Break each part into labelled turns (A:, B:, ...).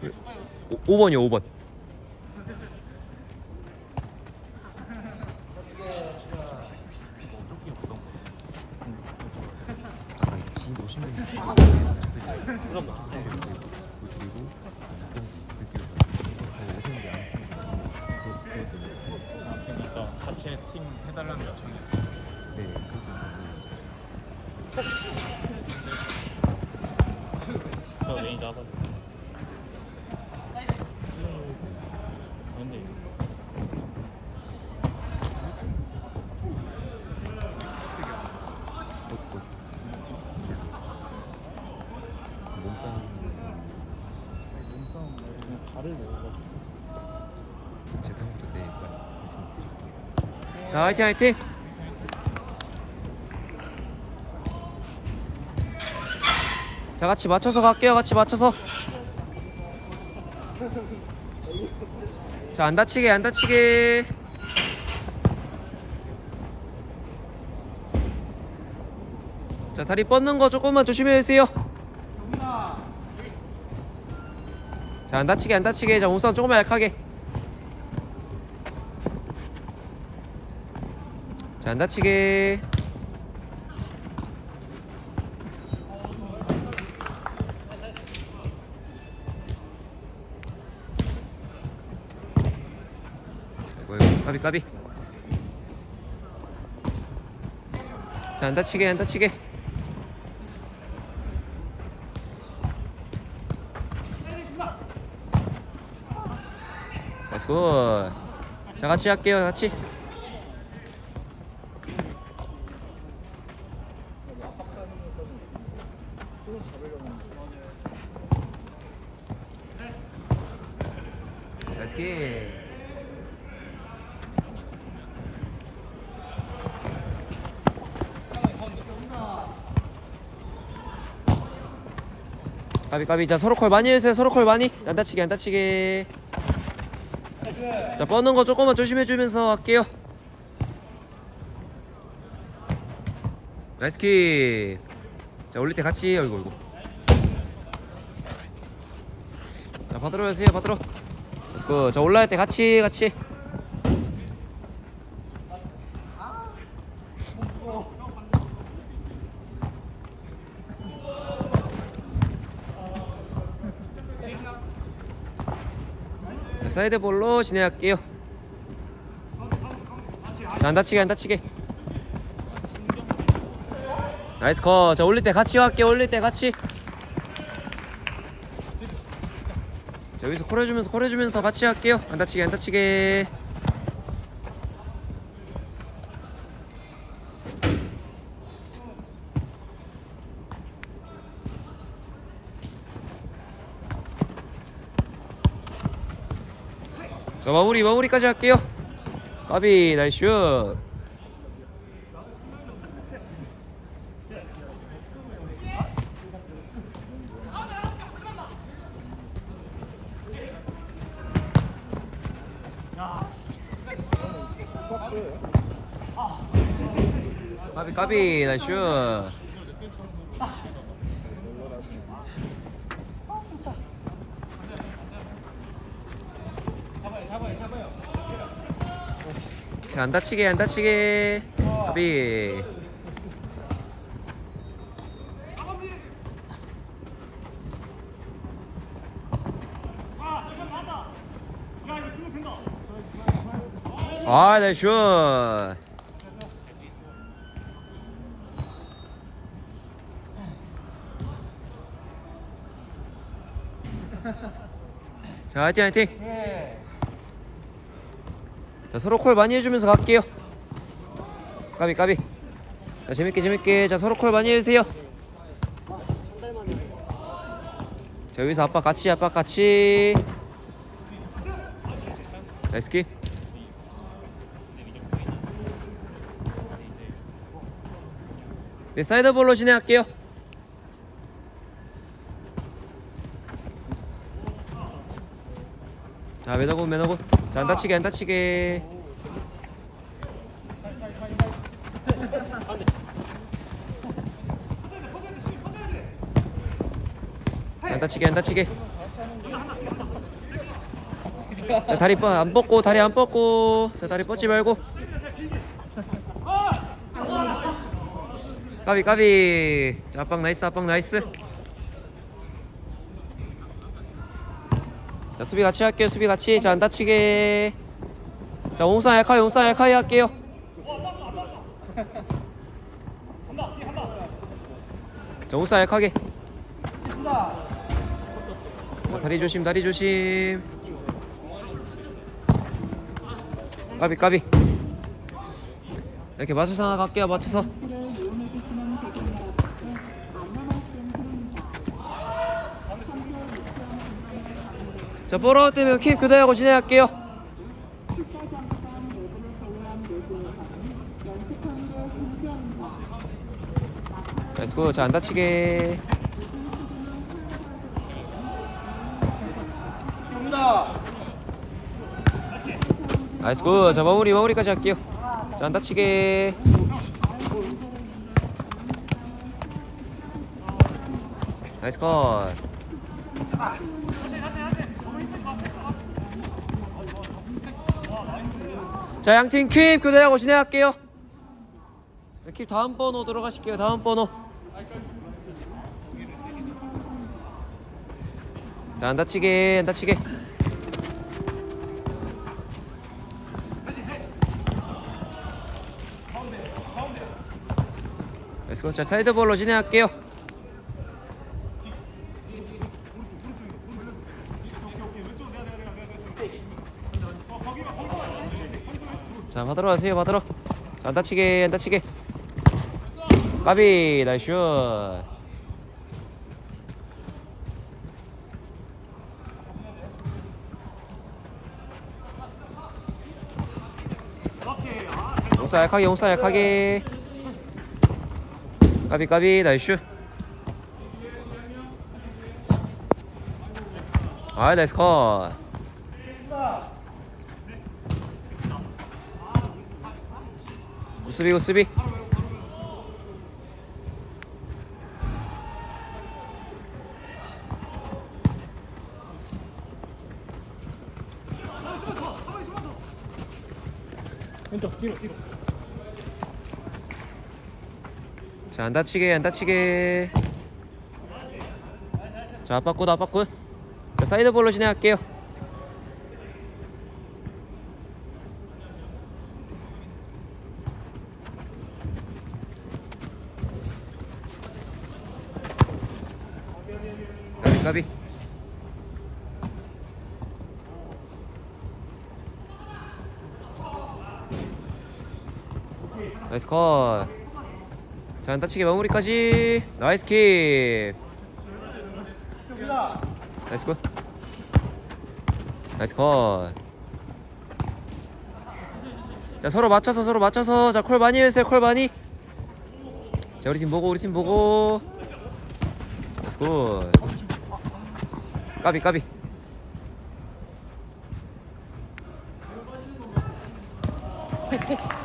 A: 오, 5번이요 5번 아, 지 오시면
B: 아무튼 이거 같이 팀 해달라는 요청이었어.
A: 네,
B: 저 잡아줘. 근데
A: 몸싸움
B: 몸싸움 그냥 발을 먹어가지고.
A: 제 다음부터 네 말- 말씀드릴게요. 자 화이팅 화이팅. 자 같이 맞춰서 갈게요. 같이 맞춰서. 자 안 다치게 안 다치게. 자 다리 뻗는 거 조금만 조심해 주세요. 자 안 다치게 안 다치게 자 몸싸움 조금만 약하게. 자, 안 다치게. 까비, 까비. 자, 안 다치게, 안 다치게. 나이스 굿. 자, 같이 할게요, 같이. 나이스 킥. 까비 까비 자 서로 콜 많이 해주세요 서로 콜 많이 안 다치게 안 다치게 자 뻗는 거 조금만 조심해 주면서 할게요. 나이스 킥 자 올릴 때 같이 얼굴 얼굴 자 받으러 오세요 받으러. 렛츠고 자 올라갈 때 같이 같이 사이드 볼로 진행할게요. 자 안 다치게 안 다치게. 나이스 컷자 올릴 때 같이 할게 올릴 때 같이. 자 여기서 콜 해주면서 콜 해주면서 같이 할게요. 안 다치게 안 다치게 자 마무리 마무리까지 할게요. 까비 나이스 슛. 까비 나이스 슛 자, 안 다치게, 안 다치게. 까비. 아, 네, 슛. 자, 화이팅, 화이팅. 자 서로 콜 많이 해주면서 갈게요. 까비 까비. 자 재밌게 재밌게. 자 서로 콜 많이 해주세요. 자 여기서 아빠 같이 아빠 같이. 나이스 킥. 네, 사이드 볼로 진행할게요 자 매너군 매너군 자안 다치게 안 다치게. 안 다치게 안 다치게. 자 다리 뻗- 안 뻗고 다리 안 뻗고. 자 다리 뻗지 말고. 까비 까비. 자 압박 나이스 압박 나이스 자 수비 같이 할게요. 수비 같이. 자 안 다치게. 자 옹상 약하게 옹상 약하게 할게요. 자 옹상 약하게 자 다리 조심 다리 조심. 까비 까비. 이렇게 맞춰서 하나 갈게요 맞춰서 자 볼아웃 되면 킵 교대하고 진행할게요.
C: 식사 정상 내부를 제외한 내부에서는 연습 통일의 금지입니다.
A: 나이스 굿자안 다치게. 나이스 굿자 마무리 마무리까지 할게요. 자 안 다치게. 나이스 컷 자, 양팀 킵 교대하고 진행할게요. 자, 킵 다음 번호 들어가실게요. 다음 번호. 자, 안 다치게, 안 다치게. 렛츠고. 자, 사이드볼로 진행할게요. 자, 받으러 가세요. 받으러. 자, 안 다치게, 안 다치게. 까비, 나이스 슛. 용사 약하게 용사 약하게 까비 까비 나이스 아 나이스 컷 수비 우수비
B: 왼쪽 뒤로 뒤로.
A: 자, 안 다치게, 안 다치게. 자, 압박굿, 압박굿. 자, 사이드 볼로 진행할게요. 까비. 나이스 컷. 자, 안 다치게 마무리까지. 나이스 킵. 나이스 굿. 나이스 컷. 자, 서로 맞춰서 서로 맞춰서 자, 콜 많이 해주세요. 콜 많이. 자, 우리 팀 보고 우리 팀 보고. 나이스 굿. 까비 까비.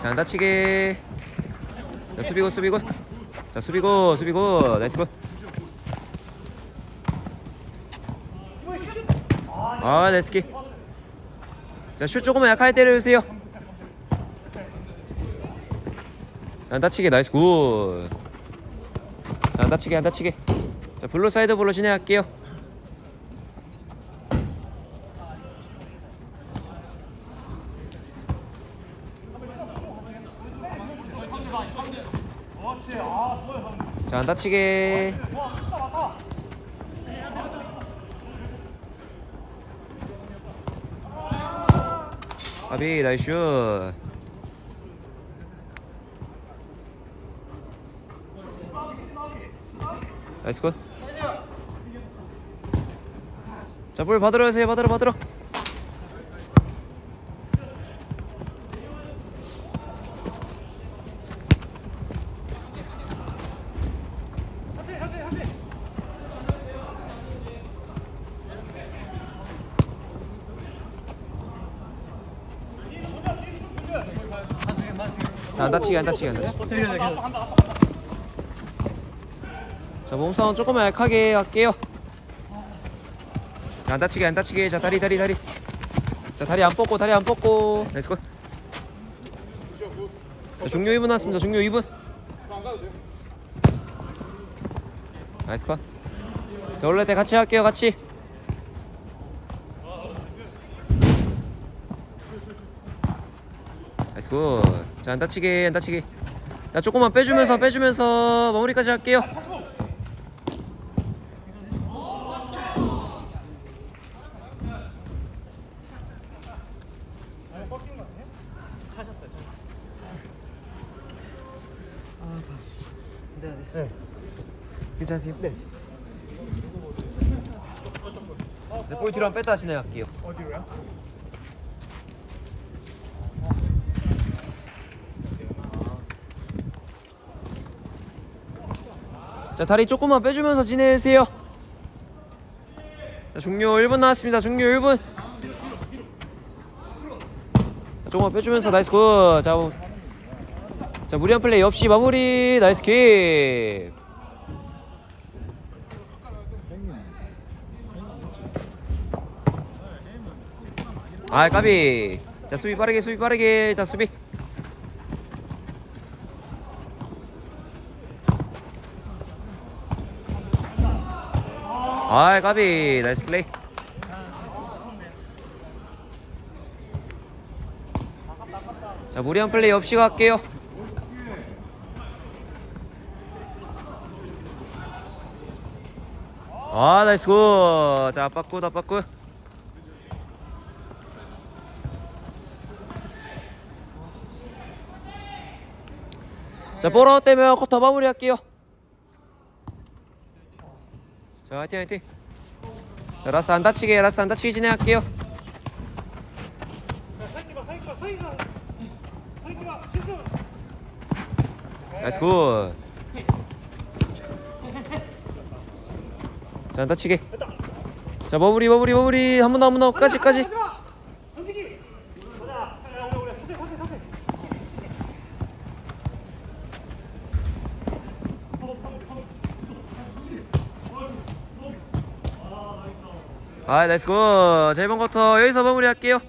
A: 자, 안 다치게. 자, 수비고 수비고. 자, 수비고 수비고. 나이스 굿. 아, 나이스 킥. 자, 슛 조금만 약하게 때려주세요. 자, 안 다치게 나이스 굿. 자, 안 다치게 안 다치게. 자, 블루 사이드 볼로 진행할게요. 자, 안 다치게. 아비 나이스 슛. 나이스 굿. 자, 볼 받으러 가세요. 받으러 받으러. 자, 안 다치게 안 다치게 안 다치게. 자, 몸싸움 조금만 약하게 할게요. 자, 안 다치게 안 다치게. 자, 다리 다리 다리. 자 다리 안 뻗고 다리 안 뻗고 나이스 컷 자, 종료 2분 남았습니다 종료 2분 나이스 컷 자 올릴 때 같이 할게요 같이 나이스 굿자 안 다치게 안 다치게 자 조금만 빼주면서 빼주면서 마무리까지 할게요 괜찮으세요? 네. 네, 볼 뒤로 한 뺐다 진행할게요.
B: 어디로요?
A: 자, 다리 조금만 빼주면서 진행해주세요. 자, 종료 1분 나왔습니다. 종료 1분. 자, 조금만 빼주면서 나이스 굿. 자, 뭐- 자 무리한 플레이 없이 마무리. 나이스 킥. 아 까비 자 수비 빠르게 수비 빠르게 자 수비 아 까비. 나이스 플레이. 자 무리한 플레이 없이 갈게요. 아 나이스 굿자 빠꾸 아빠꾸 자 보러 때면 쿼터 마무리 할게요 자 화이팅 화이팅 자 라스 안 다치게 라스 안 다치게 진행할게요 나이스 굿. 자, 안 다치게. 자, 마무리, 마무리, 마무리. 한 번 더, 한 번 더. 까지, 까지.
B: 움직이 가자 야 오래 오래 사태 사태 사태
A: 아, 나이스 굿. 자, 이번 쿼터 여기서 마무리할게요.